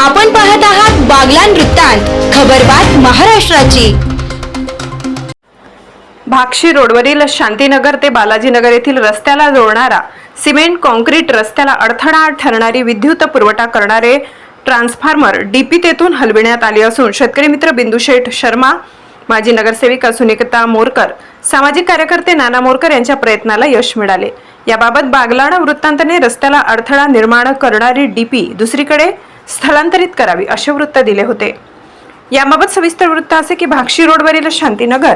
आपण पाहत आहात बागलान वृत्तांत खबरबात महाराष्ट्राची. भाक्षी रोडवरील शांतीनगर ते बालाजीनगर येथील रस्त्याला जोडणारा सिमेंट कॉन्क्रीट रस्त्याला अडथळा ठरणारी विद्युत पुरवठा करणारे ट्रान्सफॉर्मर डीपी तेथून हलविण्यात आले असून शेतकरी मित्र बिंदुशेठ शर्मा माजी नगरसेविका सुनिकता मोरकर सामाजिक कार्यकर्ते नाना मोरकर यांच्या प्रयत्नाला यश मिळाले. याबाबत बागलाणा वृत्तांतने रस्त्याला अडथळा निर्माण करणारी डीपी दुसरीकडे स्थलांतरित करावी असे वृत्त दिले होते. याबाबत सविस्तर वृत्त असे की भाक्षी रोडवरील शांतीनगर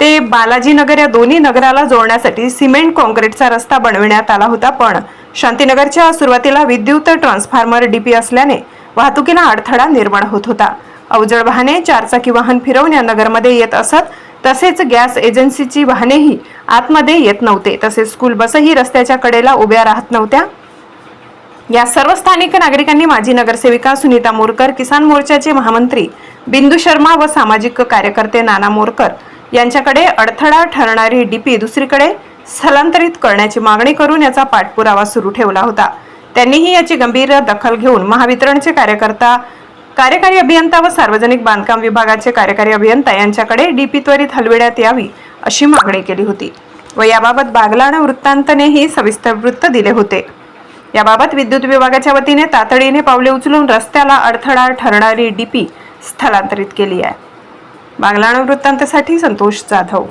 ते बालाजीनगर या दोन्ही नगराला जोडण्यासाठी सिमेंट कॉन्क्रीटचा रस्ता बनविण्यात आला होता पण शांतीनगरच्या सुरुवातीला विद्युत ट्रान्सफॉर्मर डीपी असल्याने वाहतुकीला अडथळा निर्माण होत होता. अवजड वाहने चारचाकी वाहन फिरवून या नगरमध्ये येत असत तसेच गॅस एजन्सीची वाहनेही आतमध्ये येत नव्हते. तसेच स्कूल बसही रस्त्याच्या कडेला उभ्या राहत नव्हत्या. या सर्व स्थानिक नागरिकांनी माजी नगरसेविका सुनीता मोरकर किसान मोर्चाचे महामंत्री बिंदू शर्मा व सामाजिक कार्यकर्ते नाना मोरकर यांच्याकडे अडथळा ठरणारी डीपी दुसरीकडे स्थलांतरित करण्याची मागणी करून याचा पाठपुरावा सुरू ठेवला होता. त्यांनीही याची गंभीर दखल घेऊन महावितरणचे कार्यकर्ता कार्यकारी अभियंता व सार्वजनिक बांधकाम विभागाचे कार्यकारी अभियंता यांच्याकडे डीपी त्वरित हलविण्यात यावी अशी मागणी केली होती व याबाबत बागलाणा वृत्तांतनेही सविस्तर वृत्त दिले होते. याबाबत विद्युत विभागाच्या वतीने तातडीने पावले उचलून रस्त्याला अडथळा ठरणारी डीपी स्थलांतरित केली आहे. बागलाणा वृत्तांतसाठी संतोष जाधव.